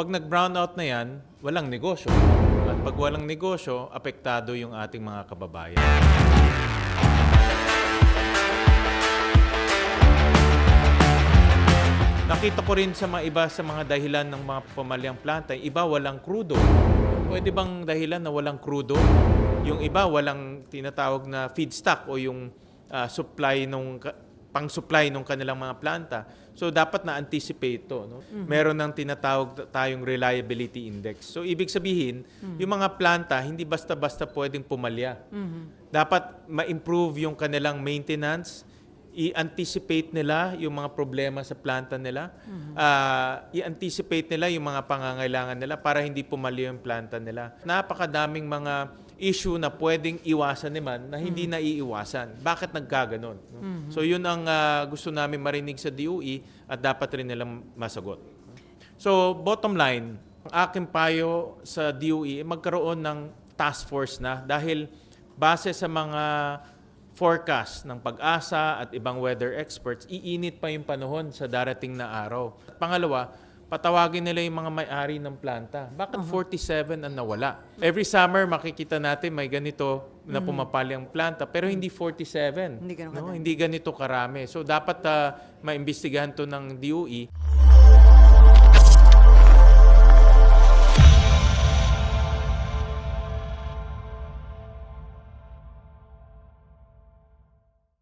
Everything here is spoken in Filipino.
pag nag-brownout na yan, walang negosyo. At pag walang negosyo, apektado yung ating mga kababayan. Nakita ko rin sa mga iba sa mga dahilan ng mga pamalyang planta, iba walang krudo. Pwede bang dahilan na walang krudo? Yung iba walang tinatawag na feedstock o yung ah, supply ka- pang-supply ng kanilang mga planta. So dapat na-anticipate to. No? Meron ng tinatawag tayong reliability index. So ibig sabihin, yung mga planta hindi basta-basta pwedeng pumalya. Dapat ma-improve yung kanilang maintenance, i-anticipate nila yung mga problema sa planta nila, Ah, i-anticipate nila yung mga pangangailangan nila para hindi pumalya yung planta nila. Napakadaming mga issue na pwedeng iwasan naman na hindi naiiwasan. Bakit nagkaganon? no? So yun ang ah, gusto namin marinig sa DOE at dapat rin nilang masagot. So bottom line, ang aking payo sa DOE, magkaroon ng task force na dahil base sa mga forecast ng pag-asa at ibang weather experts, iinit pa yung panahon sa darating na araw. At pangalawa, patawagin nila yung mga may-ari ng planta. Bakit 47 ang nawala? Every summer makikita natin may ganito na pumapali ang planta pero hindi 47. Hindi ganun no? Hindi ganito karami. So dapat ah, maimbestigahan to ng DOE